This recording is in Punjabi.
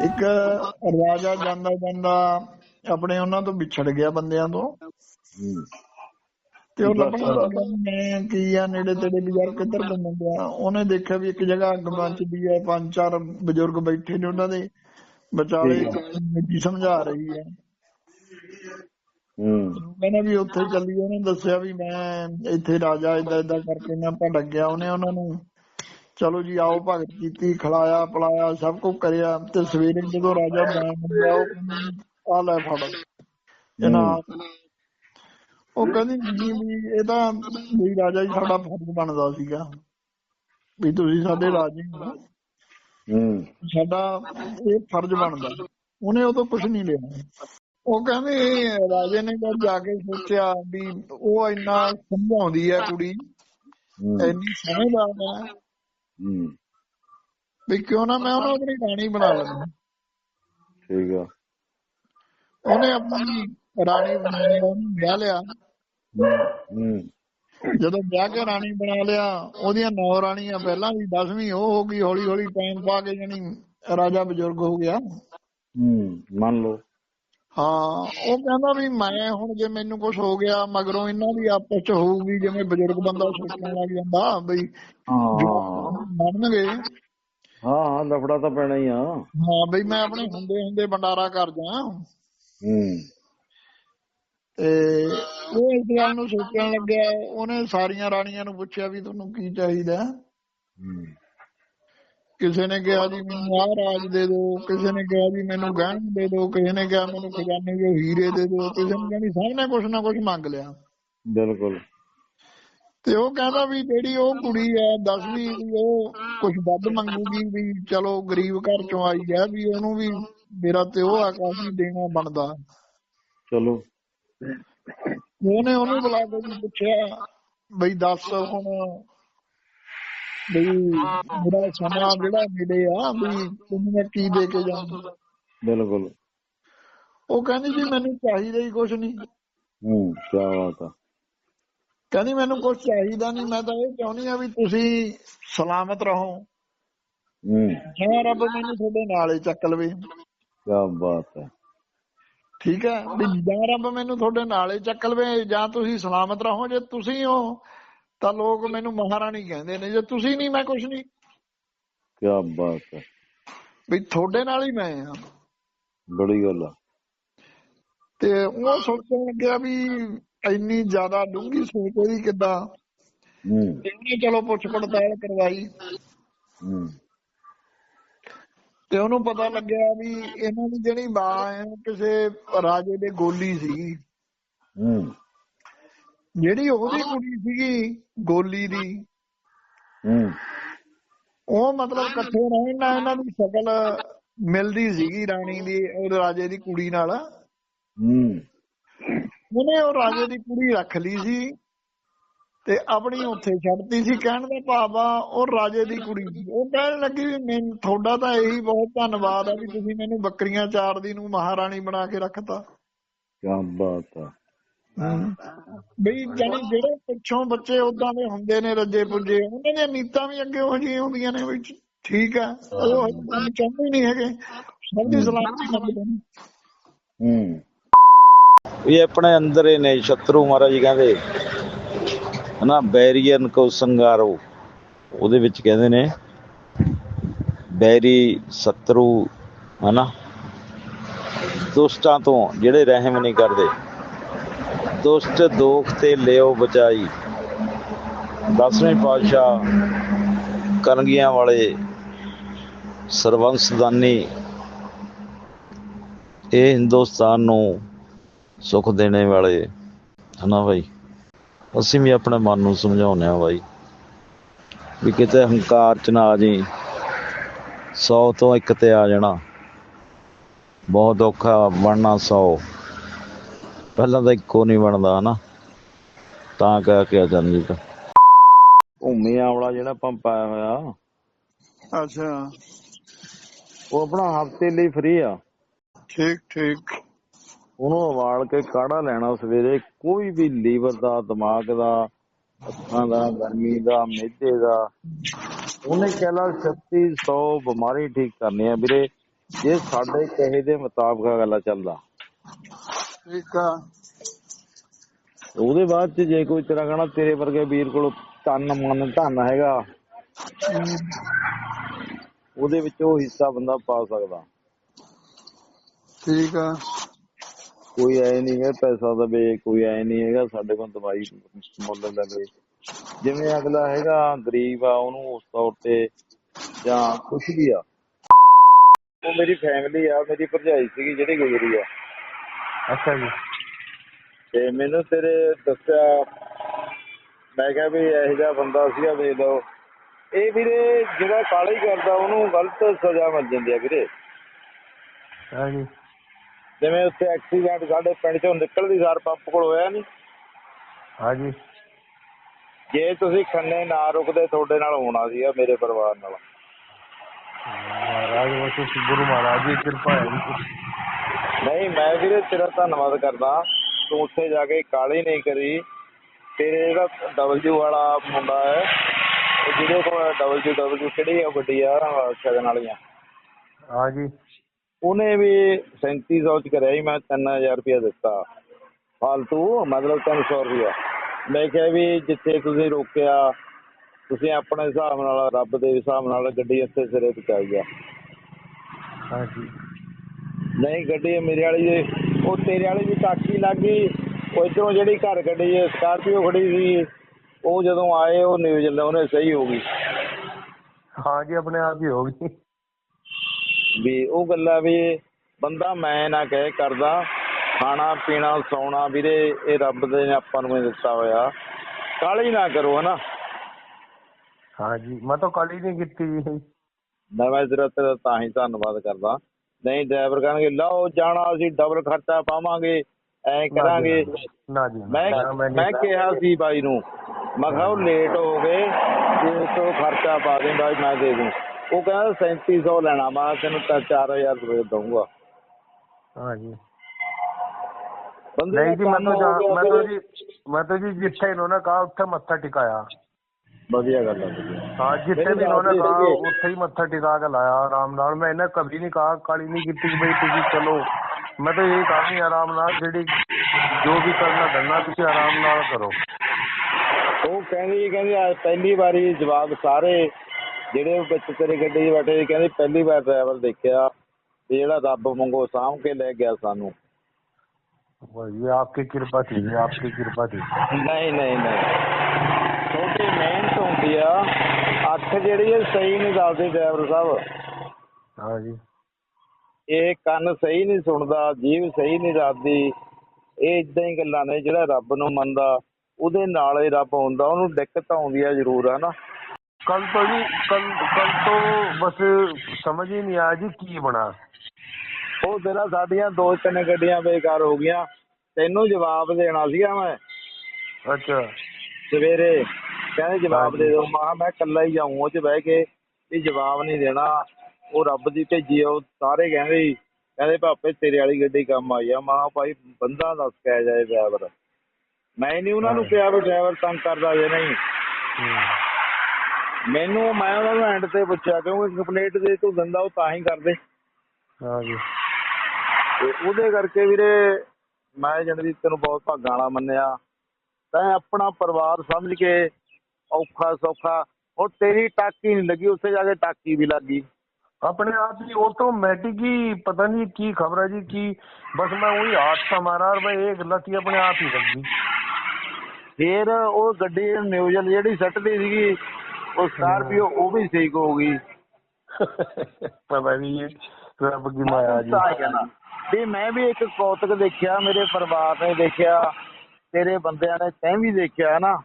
ਇੱਕ ਰਾਜਾ ਜਾਂਦਾ ਜਾਂਦਾ ਆਪਣੇ ਉਹਨਾਂ ਤੋਂ ਵਿਛੜ ਗਿਆ ਬੰਦਿਆਂ ਤੋਂ। ਤੇ ਉਹ ਲੱਭਣ ਮੈਂ ਕੀ ਆ ਨੇੜੇ ਤੇੜੇ ਵੀ ਯਾਰ ਕਿੱਧਰ ਘੁੰਮਣ ਗਿਆ। ਉਹਨੇ ਦੇਖਿਆ ਵੀ ਇੱਕ ਜਗ੍ਹਾ ਅੱਗ ਮੱਚਦੀ ਹੈ ਪੰਜ ਚਾਰ ਬਜ਼ੁਰਗ ਬੈਠੇ ਨੇ ਉਹਨਾਂ ਦੇ। ਵਿਚਾਲੇ ਬੀਬੀ ਸਮਝਾ ਰਹੀ ਹੈ। ਹੂੰ ਕਹਿੰਦਾ ਵੀ ਉੱਥੇ ਚੱਲੀ ਉਹਨੇ ਦੱਸਿਆ ਵੀ ਮੈਂ ਇੱਥੇ ਰਾਜਾ ਇਦਾਂ ਇਦਾਂ ਕਰਕੇ ਮੈਂ ਭਟਕ ਗਿਆ ਉਹਨੇ ਉਹਨਾਂ ਨੂੰ ਚਲੋ ਜੀ ਆਓ ਭਗਤ ਕੀਤੀ ਖਿਲਾਇਆ ਪਲਾਇਆ ਸਭ ਕੁਝ ਕਰਿਆ ਤੇ ਸਵੇਰੇ ਜਦੋਂ ਰਾਜਾ ਬਣ ਗਿਆ ਉਹ ਆ ਲੈ ਫੜ। ਜਨਾਬ ਉਹ ਕਹਿੰਦੀ ਨਹੀਂ ਵੀ ਇਹ ਤਾਂ ਵੀ ਰਾਜਾ ਜੀ ਸਾਡਾ ਫਰਜ਼ ਬਣਦਾ ਸੀਗਾ ਵੀ ਤੁਸੀਂ ਸਾਡੇ ਰਾਜੇ ਹੋ। ਹੂੰ। ਸਾਡਾ ਇਹ ਫਰਜ਼ ਬਣਦਾ। ਉਹਨੇ ਉਹ ਤੋਂ ਕੁਝ ਨਹੀਂ ਲਿਆ। ਉਹ ਕਹਿੰਦੇ ਰਾਜੇ ਨੇ ਜਦ ਜਾ ਕੇ ਸੋਚਿਆ ਵੀ ਉਹ ਇੰਨਾ ਸਮਝਾਉਂਦੀ ਹੈ ਕੁੜੀ। ਇੰਨੀ ਸਮਝਦਾਰ ਹੈ। ਹੂੰ। ਵੀ ਕਿਉਂ ਨਾ ਮੈਂ ਉਹਨੂੰ ਆਪਣੀ ਰਾਣੀ ਬਣਾ ਲਵਾਂ। ਠੀਕ ਆ। ਉਹਨੇ ਆਪਣੀ ਰਾਣੀ ਬਣਾ ਲਿਆ ਉਹਨੂੰ ਵਿਆਹ ਲਿਆ। ਹੂੰ ਜਦੋਂ ਵਿਆਹ ਕੇ ਰਾਣੀ ਬਣਾ ਲਿਆ ਉਹਦੀਆਂ ਨੌ ਰਾਣੀਆਂ ਪਹਿਲਾਂ ਵੀ 10ਵੀਂ ਉਹ ਹੋ ਗਈ ਹੌਲੀ ਹੌਲੀ ਟਾਈਮ ਪਾ ਕੇ ਜਾਨੀ ਰਾਜਾ ਬਜ਼ੁਰਗ ਹੋ ਗਿਆ। ਹੂੰ ਮੰਨ ਲਓ। ਹਾਂ ਉਹ ਕਹਿੰਦਾ ਵੀ ਮੈਂ ਹੁਣ ਜੇ ਮੈਨੂੰ ਕੁਝ ਹੋ ਗਿਆ ਮਗਰੋਂ ਇਹਨਾਂ ਦੀ ਆਪਸ ਚ ਹੋਊਗੀ ਜਿਵੇਂ ਬਜ਼ੁਰਗ ਬੰਦਾ ਸੋਚਣ ਲੱਗ ਜਾਂਦਾ ਬਈ ਹਾਂ। ਮੰਨਣਗੇ ਹਾਂ ਹਾਂ ਲਫੜਾ ਤਾਂ ਪੈਣਾ ਹੀ ਆ। ਹਾਂ ਬਈ ਮੈਂ ਆਪਣੇ ਹੁੰਦੇ ਹੁੰਦੇ ਬੰਡਾਰਾ ਕਰ ਜਾ ਹੂੰ। ਤੇ ਉਹ ਇਸ ਗੱਲ ਨੂੰ ਸੋਚਣ ਲੱਗਿਆ ਉਹਨੇ ਸਾਰੀਆਂ ਰਾਣੀਆਂ ਨੂੰ ਪੁੱਛਿਆ ਵੀ ਤੁਹਾਨੂੰ ਕੀ ਚਾਹੀਦਾ? ਹੂੰ। ਕਿਸੇ ਨੇ ਕਿਹਾ ਜੀ ਮੈਨੂੰ ਆਹ ਰਾਜ ਦੇ ਦਿਓ ਕਿਸੇ ਨੇ ਕਿਹਾ ਜੀ ਮੈਨੂੰ ਗਹਿਣੇ ਦੇ ਦਿਓ ਕਿਸੇ ਨੇ ਕਿਹਾ ਮੈਨੂੰ ਖਜ਼ਾਨੇ ਦੇ ਹੀਰੇ ਦੇ ਦਿਓ ਕਿਸੇ ਨੇ ਕਹਿੰਦੀ ਸਭ ਨੇ ਕੁਛ ਨਾ ਕੁਛ ਮੰਗ ਲਿਆ। ਬਿਲਕੁਲ। ਤੇ ਉਹ ਕਹਿੰਦਾ ਵੀ ਜਿਹੜੀ ਉਹ ਕੁੜੀ ਹੈ 10ਵੀਂ ਦੀ ਉਹ ਕੁਝ ਵੱਧ ਮੰਗੂਗੀ ਵੀ ਚਲੋ ਗਰੀਬ ਘਰ ਚੋਂ ਆਈ ਹੈ ਵੀ ਉਹਨੂੰ ਵੀ ਮੇਰਾ ਤੇ ਉਹ ਆ ਕਾਫੀ ਦੇਣਾ ਬਣਦਾ। ਚਲੋ। ਉਹਨੇ ਉਹਨੂੰ ਬੁਲਾ ਕੇ ਪੁੱਛਿਆ ਬਈ ਦੱਸ ਹੁਣ ਬਈ ਮੇਰਾ ਸਮਾਂ ਜਿਹੜਾ ਮਿਲੇ ਆ ਵੀ ਮੈਂ ਕੀ ਦੇ ਕੇ ਜਾਵਾਂ? ਬਿਲਕੁਲ। ਉਹ ਕਹਿੰਦੀ ਜੀ ਮੈਨੂੰ ਚਾਹੀਦਾ ਹੀ ਕੁਝ ਨਹੀਂ। ਹੂੰ ਕੀ ਬਾਤ ਆ। ਕਹਿੰਦੀ ਮੈਨੂੰ ਕੁਝ ਚਾਹੀਦਾ ਨਹੀਂ ਮੈਂ ਤਾਂ ਇਹ ਚਾਹੁੰਦੀ ਆ ਵੀ ਤੁਸੀਂ ਸਲਾਮਤ ਰਹੋ। ਹੂੰ। ਜਾਂ ਰੱਬ ਮੈਨੂੰ ਤੁਹਾਡੇ ਨਾਲ ਹੀ ਚੱਕ ਲਵੇ। ਕੀ ਬਾਤ ਹੈ ਠੀਕ ਹੈ? ਵੀ ਜਾਂ ਰੱਬ ਮੈਨੂੰ ਤੁਹਾਡੇ ਨਾਲ ਹੀ ਚੱਕ ਲਵੇ ਜਾਂ ਤੁਸੀਂ ਸਲਾਮਤ ਰਹੋ ਜੇ ਤੁਸੀਂ ਹੋ ਤਾਂ ਲੋਕ ਮੈਨੂੰ ਮਹਾਰਾਣੀ ਕਹਿੰਦੇ ਨੇ ਜੇ ਤੁਸੀਂ ਨਹੀਂ ਮੈਂ ਕੁਝ ਨਹੀਂ। ਕੀ ਬਾਤ ਹੈ। ਵੀ ਤੁਹਾਡੇ ਨਾਲ ਹੀ ਮੈਂ ਆ ਬੜੀ ਗੱਲ ਆ। ਤੇ ਉਹ ਸੋਚਣ ਲੱਗਿਆ ਵੀ ਇੰਨੀ ਜ਼ਿਆਦਾ ਡੂੰਘੀ ਸੋਚ ਉਹਦੀ ਕਿੱਦਾਂ? ਹੂੰ। ਚਲੋ ਪੁੱਛ ਪੜਤਾਲ ਕਰਵਾਈ। ਹੂੰ। ਤੇ ਉਹਨੂੰ ਪਤਾ ਲੱਗਿਆ ਵੀ ਇਹਨਾਂ ਦੀ ਜਿਹੜੀ ਮਾਂ ਹੈ ਕਿਸੇ ਰਾਜੇ ਦੇ ਗੋਲੀ ਸੀਗੀ। ਹੂੰ। ਜਿਹੜੀ ਉਹਦੀ ਕੁੜੀ ਸੀਗੀ ਗੋਲੀ ਦੀ। ਹੂੰ। ਉਹ ਮਤਲਬ ਇਕੱਠੇ ਰਹਿਣ ਨਾਲ ਇਹਨਾਂ ਦੀ ਸ਼ਕਲ ਮਿਲਦੀ ਸੀਗੀ ਰਾਣੀ ਦੀ ਉਹ ਰਾਜੇ ਦੀ ਕੁੜੀ ਨਾਲ। ਹੂੰ। ਉਹਨੇ ਉਹ ਰਾਜੇ ਦੀ ਕੁੜੀ ਰੱਖ ਲਈ ਸੀ ਤੇ ਆਪਣੀ ਉੱਥੇ ਛੱਡਤੀ ਸੀ। ਕਹਿਣ ਦਾ ਭਾਵ ਆ ਉਹ ਰਾਜੇ ਦੀ ਕੁੜੀ ਸੀ। ਉਹ ਕਹਿਣ ਲੱਗੀ ਵੀ ਮੈਨੂੰ ਤੁਹਾਡਾ ਤਾਂ ਇਹੀ ਬਹੁਤ ਧੰਨਵਾਦ ਆ ਵੀ ਤੁਸੀਂ ਮੈਨੂੰ ਬੱਕਰੀਆਂ ਚਾਰਦੀ ਨੂੰ ਮਹਾਰਾਣੀ ਬਣਾ ਕੇ ਰੱਖਤਾ। ਕੀ ਬਾਤ ਆ। ਬਈ ਜਾਨੀ ਜਿਹੜੇ ਪਿੱਛੋਂ ਬੱਚੇ ਉਦਾਂ ਦੇ ਹੁੰਦੇ ਨੇ ਰੱਜੇ ਪੁੱਜੇ ਉਹਨਾਂ ਦੀਆਂ ਨੀਤਾਂ ਵੀ ਅੱਗੇ ਉਹ ਜਿਹੀਆਂ ਹੁੰਦੀਆਂ ਨੇ ਵੀ ਠੀਕ ਆ। ਉਹ ਚਾਹੁੰਦੇ ਹੀ। ਨਹੀਂ ਹੈਗੇ। ਸਭ ਦੀ ਸਲਾਮਤੀ ਮੰਗਦੇ ਨੇ। ਹੂੰ। ਇਹ ਆਪਣੇ ਅੰਦਰ ਹੀ ਨੇ ਸ਼ਤਰੂ ਮਹਾਰਾਜ ਜੀ ਕਹਿੰਦੇ ਹਨਾ ਬੈਰੀਅਨ ਕੋ ਸੰਗਾਰੋ। ਉਹਦੇ ਵਿੱਚ ਕਹਿੰਦੇ ਨੇ ਬੈਰੀ ਸ਼ਤਰੂ ਹਨਾ ਦੁਸ਼ਟਾਂ ਤੋਂ ਜਿਹੜੇ ਰਹਿਮ ਨਹੀਂ ਕਰਦੇ। ਦੁਸ਼ਟ ਦੋਖ ਤੇ ਲਿਓ ਬਚਾਈ। ਦਸਵੇਂ ਪਾਤਸ਼ਾਹ ਕਰਨਗੀਆਂ ਵਾਲੇ ਸਰਵੰਸਦਾਨੀ ਇਹ ਹਿੰਦੁਸਤਾਨ ਨੂੰ ਸੁੱਖ ਦੇਣੇ ਵਾਲੇ, ਹਨਾ ਭਾਈ ਅਸੀਂ ਵੀ ਆਪਣੇ ਮਨ ਨੂੰ ਸਮਝਾਉਂਦੇ ਆ ਬਾਈ ਵੀ ਕਿਤੇ ਹੰਕਾਰ ਚ ਨਾ ਆ ਜੀ 100 ਤੋਂ ਇੱਕ ਤੇ ਆ ਜਾਣਾ। ਬਹੁਤ ਔਖਾ ਬਣਨਾ 100 ਪਹਿਲਾਂ ਤਾਂ ਇੱਕੋ ਨਹੀਂ ਬਣਦਾ ਹਨਾ। ਤਾਂ ਕਹਿ ਕੇ ਅਚਨਜੀਤ ਭੂਮੀ ਆਵਲਾ ਜਿਹੜਾ ਪੰਪ ਆਇਆ ਹੋਇਆ। ਅੱਛਾ। ਉਹ ਆਪਣਾ ਹਫ਼ਤੇ ਲਈ ਫ੍ਰੀ ਆ। ਠੀਕ ਠੀਕ। ਉਹਨੂੰ ਉਬਾਲ ਕੇ ਕਾੜਾ ਲੈਣਾ ਸਵੇਰੇ ਕੋਈ ਵੀ ਲੀਵਰ ਦਾ ਦਿਮਾਗ ਦਾ ਅੱਖਾਂ ਦਾ ਗਰਮੀ ਦਾ ਮਿਹਦੇ ਦਾ। ਉਹਨੇ ਕਹਿਲਾ 3600 ਬਿਮਾਰੀ ਠੀਕ ਕਰਨੀ ਆ। ਵੀਰੇ ਜੇ ਸਾਡੇ ਕਹੇ ਦੇ ਮੁਤਾਬਕ ਗੱਲ ਚੱਲਦਾ। ਠੀਕ ਆ। ਉਹਦੇ ਬਾਅਦ ਚ ਜੇ ਕੋਈ ਤੇਰਾ ਕਹਣਾ ਤੇਰੇ ਵਰਗੇ ਵੀਰ ਕੋਲ ਤਨ ਮਨ ਧਨ ਹੈਗਾ ਉਹਦੇ ਵਿੱਚ ਉਹ ਹਿੱਸਾ ਬੰਦਾ ਪਾ ਸਕਦਾ। ਠੀਕ ਆ। ਕੋਈ ਐ ਨਹੀਂ ਹੈ ਪੈਸਾ ਦਵੇ ਕੋਈ ਐ ਨਹੀਂ ਹੈਗਾ ਸਾਡੇ ਕੋਲ ਦਵਾਈ ਮੁੱਲ ਲਵੇ ਜਿਵੇਂ ਅਗਲਾ ਹੈਗਾ ਗਰੀਬ ਆ ਉਹਨੂੰ ਉਸ ਤੌਰ ਤੇ ਜਾਂ ਕੁਛ ਵੀ ਆ। ਉਹ ਮੇਰੀ ਫੈਮਿਲੀ ਆ ਮੇਰੀ ਭਰਜਾਈ ਸੀਗੀ ਜਿਹੜੀ ਗੁਜ਼ਰੀ ਆ। ਅੱਛਾ ਜੀ। ਤੇ ਮੈਨੂੰ ਤੇਰੇ ਦੱਸਿਆ ਮੈਂ ਕਿਹਾ ਵੀ ਇਹੋ ਜਿਹਾ ਬੰਦਾ ਸੀਗਾ ਵੇਖ ਲਓ। ਇਹ ਵੀਰੇ ਜਿਹੜਾ ਕਾਲਾ ਹੀ ਕਰਦਾ ਉਹਨੂੰ ਗਲਤ ਸਜ਼ਾ ਮਿਲ ਜਾਂਦੀ ਆ ਵੀਰੇ। ਹਾਂ ਜੀ। ਜਿਵੇਂ ਉੱਥੇ ਐਕਸੀਡੈਂਟ ਸਾਡੇ ਪਿੰਡ ਚੋਂ ਨਿਕਲਦੀ ਸਾਰ ਪੰਪ ਕੋਲ ਹੋਇਆ ਨਹੀਂ ਹਾਂ ਜੀ। ਜੇ ਤੁਸੀਂ ਖੰਨੇ ਨਾ ਰੁਕਦੇ ਤੁਹਾਡੇ ਨਾਲ ਹੋਣਾ ਸੀਗਾ ਮੇਰੇ ਪਰਿਵਾਰ ਨਾਲ। ਮਹਾਰਾਜ ਵਸ ਗੁਰੂ ਮਹਾਰਾਜ ਦੀ ਕਿਰਪਾ ਹੈ ਜੀ। ਨਹੀਂ ਮੈਂ ਵੀਰੇ ਤੇਰਾ ਧੰਨਵਾਦ ਕਰਦਾ। ਤੂੰ ਉੱਥੇ ਜਾ ਕੇ ਕਾਲੀ ਨਹੀਂ ਕਰੀ। ਤੇਰੇ ਜਿਹੜਾ ਡਬਲਯੂ ਵਾਲਾ ਮੁੰਡਾ ਹੈ ਉਹ ਜਿਹਦੇ ਕੋਲ ਡਬਲਯੂ ਡਬਲਯੂ ਕਿਹੜੀ ਆ ਗੱਡੀ ਆ ਸ਼ਗਨ ਵਾਲੀਆਂ ਹਾਂ ਜੀ। ਉਹਨੇ ਵੀ 3700 ਚ ਕਰਿਆ ਸੀ ਮੈਂ 3000 ਰੁਪਇਆ ਦਿੱਤਾ। ਫਾਲਤੂ ਮਤਲਬ 300 ਰੁਪਇਆ। ਮੈਂ ਕਿਹਾ ਵੀ ਜਿੱਥੇ ਤੁਸੀਂ ਰੋਕਿਆ ਤੁਸੀਂ ਆਪਣੇ ਹਿਸਾਬ ਨਾਲ ਰੱਬ ਦੇ ਹਿਸਾਬ ਨਾਲ ਗੱਡੀ ਇੱਥੇ ਸਿਰੇ ਪਹੁੰਚਾਈ ਆ ਹਾਂ ਜੀ। ਨਹੀਂ ਗੱਡੀ ਮੇਰੇ ਵਾਲੀ ਦੇ ਉਹ ਤੇਰੇ ਵਾਲੀ ਦੀ ਟਾਕੀ ਲੱਗ ਗਈ। ਉਹ ਇੱਧਰੋਂ ਜਿਹੜੀ ਘਰ ਗੱਡੀ ਹੈ ਸਕਾਰਪੀਓ ਖੜੀ ਸੀ। ਉਹ ਜਦੋਂ ਆਏ ਉਹ ਨਿਊਜ਼ ਲੈ ਉਹਨੇ ਸਹੀ ਹੋ ਗਈ। ਹਾਂ ਜੀ ਆਪਣੇ ਆਪ ਹੀ ਹੋ ਗਈ। ਵੀ ਉਹ ਗੱਲਾਂ ਵੀ ਬੰਦਾ ਮੈਂ ਨਾ ਕਹੇ ਕਰਦਾ। ਖਾਣਾ ਪੀਣਾ ਸੌਣਾ ਵੀਰੇ ਇਹ ਰੱਬ ਦੇ ਨੇ ਆਪਾਂ ਨੂੰ ਦਿੱਤਾ ਹੋਇਆ। ਕਾਹਲੀ ਨਾ ਕਰੋ ਹਨਾ? ਹਾਂ ਜੀ ਮੈਂ ਤਾਂ ਕੱਲ ਨਹੀਂ ਕੀਤੀ। ਜੀ ਮੈਂ ਮੈਂ ਤੇਰਾ ਤੇਰਾ ਤਾਂ ਹੀ ਧੰਨਵਾਦ ਕਰਦਾ। ਨਹੀਂ ਡਰਾਈਵਰ ਕਹਿਣਗੇ ਲਓ ਜਾਣਾ ਅਸੀਂ ਡਬਲ ਖਰਚਾ ਪਾਵਾਂਗੇ ਐ ਕਰਾਂਗੇ। ਨਾ ਜੀ ਮੈਂ ਮੈਂ ਕਿਹਾ ਸੀ ਬਾਈ ਨੂੰ ਮੈਂ ਕਿਹਾ ਉਹ ਲੇਟ ਹੋ ਗਏ ਜੇ ਉਸ ਤੋਂ ਖਰਚਾ ਪਾ ਦੇ ਬਾਈ ਮੈਂ ਦੇ ਦੂੰ। ਉਹ ਕਹਿੰਦਾ 3700 ਲੈਣਾ ਮੈਂ ਤੈਨੂੰ ਤਾਂ 4000 ਰੁਪਏ ਦਊਂਗਾ। ਹਾਂ ਜੀ। ਬੰਦੇ ਨਹੀਂ ਜੀ ਮੈਂ ਤਾਂ ਮੈਂ। ਜੀ ਮੈਂ ਤਾਂ ਜੀ ਜਿੱਥੇ ਇਹਨਾਂ ਨੇ ਕਹਾ ਉੱਥੇ ਮੱਥਾ ਟਿਕਾਇਆ। ਵਧੀਆ ਗੱਲ ਹੈ ਹਾਂ ਜਿੱਥੇ ਵੀ ਉਹਨਾਂ ਦਾ ਉੱਥੇ ਹੀ ਮੱਥਾ ਟਿਕਾ ਕੇ ਲਾਇਆ ਆਰਾਮ ਨਾਲ। ਮੈਂ ਇਹਨਾਂ ਕਦੀ ਨਹੀਂ ਕਹਾ ਕਾਲੀ ਨਹੀਂ ਕੀਤੀ ਬਈ ਤੁਸੀਂ ਚਲੋ। ਮੈਂ ਤਾਂ ਇਹ ਕਹਾਂਗੀ ਆਰਾਮ ਨਾਲ ਜਿਹੜੀ ਜੋ ਵੀ ਕਰਨਾ ਕਰਨਾ ਤੁਸੀਂ ਆਰਾਮ ਨਾਲ ਕਰੋ। ਉਹ ਕਹਿੰਦੀ ਕਹਿੰਦੀ ਅੱਜ ਪਹਿਲੀ ਵਾਰੀ ਜਵਾਬ ਸਾਰੇ ਜਿਹੜੇ ਵਿੱਚ ਤੇਰੇ ਗੱਡੀ 'ਚ ਬੈਠੇ ਕਹਿੰਦੇ ਪਹਿਲੀ ਵਾਰ ਡਰਾਈਵਰ ਦੇਖਿਆ। ਤੇ ਜਿਹੜਾ ਰੱਬ ਮੰਗੋ ਸਾਂਭ ਕੇ ਲੈ ਗਿਆ ਸਾਨੂੰ। ਭਾਈ ਇਹ ਆਪਕੀ ਕਿਰਪਾ ਥੀ ਆਪਕੀ ਕਿਰਪਾ ਥੀ ਨਹੀਂ ਨਹੀਂ ਨਹੀਂ। ਹੁੰਦੀ ਆ। ਅੱਖ ਜਿਹੜੀ ਹੈ ਸਹੀ ਨਹੀਂ ਦੱਸਦੀ ਡਰਾਈਵਰ ਸਾਹਿਬ। ਹਾਂ ਜੀ। ਇਹ ਕੰਨ ਸਹੀ ਨਹੀਂ ਸੁਣਦਾ ਜੀਵ ਸਹੀ ਨਹੀਂ ਦੱਸਦੀ। ਇਹ ਇਦਾਂ ਹੀ ਗੱਲਾਂ ਨੇ ਜਿਹੜਾ ਰੱਬ ਨੂੰ ਮੰਨਦਾ ਉਹਦੇ ਨਾਲ ਹੀ ਰੱਬ ਹੁੰਦਾ ਉਹਨੂੰ ਦਿੱਕਤ ਆਉਂਦੀ ਆ ਜ਼ਰੂਰ ਆ ਨਾ? ਕੱਲ ਤੋਂ ਜੀ ਕੱਲ ਤੋਂ ਬਸ ਸਮਝ ਹੀ ਨਹੀਂ ਆ ਜੀ ਕੀ ਬਣਾ। ਉਹ ਜਿਹੜਾ ਸਾਡੀਆਂ ਦੋ ਤਿੰਨ ਗੱਡੀਆਂ ਬੇਕਾਰ ਹੋ ਗਈਆਂ ਤੈਨੂੰ ਜਵਾਬ ਦੇਣਾ ਸੀਗਾ ਮੈਂ। ਅੱਛਾ। ਸਵੇਰੇ ਕਹਿੰਦੇ ਜਵਾਬ ਦੇ ਦਿਓ। ਮਾਂ ਮੈਂ ਇਕੱਲਾ ਹੀ ਜਾਊਂ ਉਹ 'ਚ ਬਹਿ ਕੇ ਵੀ ਜਵਾਬ ਨਹੀਂ ਦੇਣਾ। ਉਹ ਰੱਬ ਦੀ ਭੇਜੀ ਉਹ ਸਾਰੇ ਕਹਿੰਦੇ ਕਹਿੰਦੇ ਭਾਪੇ ਤੇਰੇ ਵਾਲੀ ਗੱਡੀ ਕੰਮ ਆਈ ਆ। ਮਾਂ ਭਾਈ ਬੰਦਾ ਦੱਸ ਕੇ ਜਾਏ ਡਰਾਈਵਰ ਮੈਂ ਨਹੀਂ ਉਹਨਾਂ ਨੂੰ ਕਿਹਾ ਵੀ ਡਰਾਈਵਰ ਤੰਗ ਕਰਦਾ ਜੇ ਨਹੀਂ। ਮੈਨੂੰ ਮੈਂ ਉਹਨਾਂ ਨੂੰ ਐਂਡ ਤੇ ਪੁੱਛਿਆ ਕਿਉਂਕਿ ਕੰਪਲੀਟ ਦੇ ਤੂੰ ਦਿੰਦਾ ਉਹ ਤਾਂ ਹੀ ਕਰਦੇ? ਹਾਂਜੀ। ਤੇ ਉਹਦੇ ਕਰਕੇ ਵੀਰੇ ਮੈਂ ਜਨਦੀ ਤੈਨੂੰ ਬਹੁਤ ਭਾਗਾਂ ਵਾਲਾ ਮੰਨਿਆ। ਤੈਂ ਆਪਣਾ ਪਰਿਵਾਰ ਸਮਝ ਕੇ ਔਖਾ ਸੌਖਾ ਉਹ ਤੇਰੀ ਟਾਕੀ ਨਹੀਂ ਲੱਗੀ ਉੱਥੇ ਜਾ ਕੇ ਟਾਕੀ ਵੀ ਲੱਗ ਗਈ अपने आप ही ऑटोमेटिक ही पता नहीं की खबर है जी की बस मैं वही हाथ था मारा और मैं एक लती अपने आप ही लग गई ਫੇਰ ਉਹ ਗੱਡੀ ਨਿਊਜ਼ਲ ਜਿਹੜੀ ਸੱਟਦੀ ਸੀਗੀ ਉਹ ਸਕਾਰਪੀਓ ਉਹ ਵੀ ਠੀਕ ਹੋ ਗਈ पता नहीं ये रब की माया जी ਤਾਂ ਕਹਿਣਾ ਵੀ ਮੈਂ ਵੀ ਇੱਕ ਕੌਤਕ ਦੇਖਿਆ ਮੇਰੇ ਪਰਿਵਾਰ ਨੇ ਦੇਖਿਆ ਤੇਰੇ ਬੰਦਿਆਂ ਨੇ ਤੈਂ ਵੀ ਦੇਖਿਆ ਨਾ